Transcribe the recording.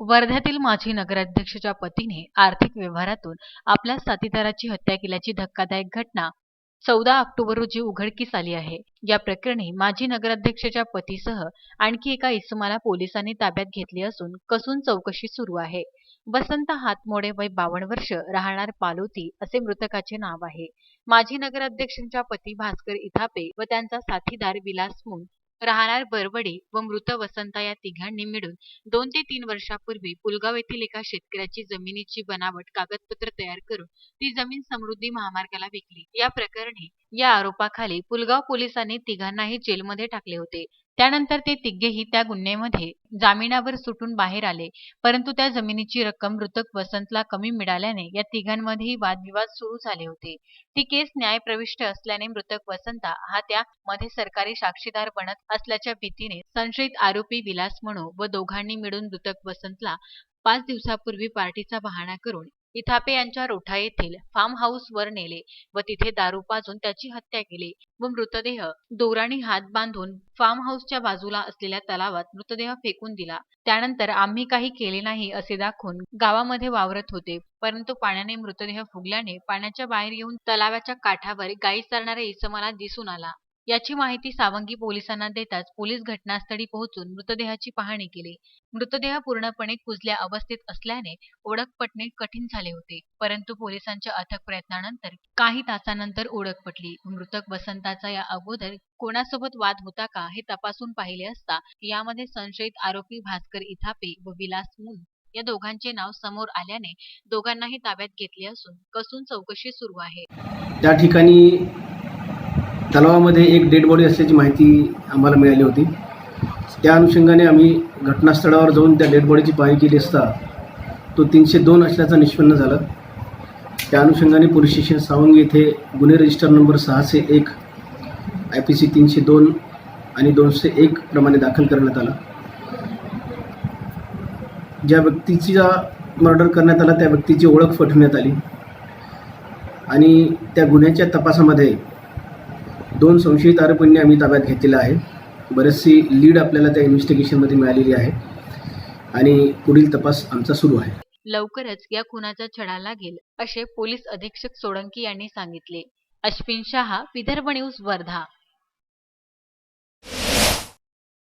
वर्ध्यातील माजी नगराध्यक्षाच्या पतीने आर्थिक व्यवहारातून आपल्या साथीदाराची हत्या केल्याची धक्कादायक घटना चौदा ऑक्टोबर रोजी उघडकीस आली आहे. या प्रकरणी माजी नगराध्यक्षाच्या पतीसह आणखी एका इसमाला पोलिसांनी ताब्यात घेतले असून कसून चौकशी सुरू आहे. वसंत हातमोडे वय बावन्न वर्ष राहणार पालोती असे मृतकाचे नाव आहे. माजी नगराध्यक्षांच्या पती भास्कर इथापे व त्यांचा साथीदार विलास मुन राहणार बरवडे व मृत वसंता या तिघांनी मिळून दोन ते तीन वर्षापूर्वी पुलगाव येथील एका शेतकऱ्याची जमिनीची बनावट कागदपत्र तयार करून ती जमीन समृद्धी महामार्गाला विकली. या प्रकरणी या आरोपाखाली पुलगाव पोलिसांनी तिघांनाही जेलमध्ये टाकले होते. त्यानंतर ते तिघेही त्या गुन्ह्यामध्ये जामिनावर सुटून बाहेर आले. परंतु त्या जमिनीची रक्कम मृतक वसंतला कमी मिळाल्याने या तिघांमध्येही वादविवाद सुरू झाले होते. ती केस न्यायप्रविष्ट असल्याने मृतक वसंता हा त्यामध्ये सरकारी साक्षीदार बनत असल्याच्या भीतीने संशयित आरोपी विलास म्हणू व दोघांनी मिळून मृतक वसंतला पाच दिवसापूर्वी पार्टीचा बहाणा करून इथापे यांच्या रोठा येथील फार्म हाऊस वर नेले व तिथे दारू पाजून त्याची हत्या केली व मृतदेह दोराने हात बांधून फार्म हाऊसच्या बाजूला असलेल्या तलावात मृतदेह फेकून दिला. त्यानंतर आम्ही काही केले नाही असे दाखवून गावामध्ये वावरत होते. परंतु पाण्याने मृतदेह फुगल्याने पाण्याच्या बाहेर येऊन तलावाच्या काठावर गायी चरणाऱ्या इसमाला दिसून आला. याची माहिती सावंगी पोलिसांना देताच पोलीस घटनास्थळी पोहोचून मृतदेहाची पाहणी केली. मृतदेह पूर्णपणे कुजल्या अवस्थेत असल्याने ओळख पटणे कठीण झाले होते परंतु पोलिसांच्या अथक प्रयत्नानंतर काही तासानंतर ओळख पटली. मृतक वसंताचा या अगोदर कोणासोबत वाद होता का हे तपासून पाहिले असता यामध्ये संशयित आरोपी भास्कर इथापे व विलास मुन या दोघांचे नाव समोर आल्याने दोघांनाही ताब्यात घेतले असून कसून चौकशी सुरू आहे. त्या ठिकाणी तलावामध्ये एक डेड बॉडी असल्याची माहिती आम्हाला मिळाली होती. त्या अनुषंगाने आम्ही घटनास्थळावर जाऊन त्या डेड बॉडीची पाहणी केली असता तो तीनशे दोन असल्याचं निष्पन्न झालं. त्या अनुषंगाने पोलीस स्टेशन सावंगी येथे गुन्हे रजिस्टर नंबर सहाशे एक आय पी सी तीनशे दोन आणि दोनशे एक प्रमाणे दाखल करण्यात आला. ज्या व्यक्तीचा मर्डर करण्यात आला त्या व्यक्तीची ओळख पटवण्यात आली. आणि त्या गुन्ह्याच्या तपासामध्ये दोन संशयित आरोपींनी आम्ही ताब्यात घेतलेलं आहे. बरेचशी लीड आपल्याला त्या इन्व्हेस्टिगेशनमध्ये मिळालेली आहे आणि पुढील तपास आमचा सुरू आहे. लवकरच या खुनाचा छडा लागेल असे पोलीस अधीक्षक सोळंकी यांनी सांगितले. अश्विन शहा विदर्भ न्यूज वर्धा.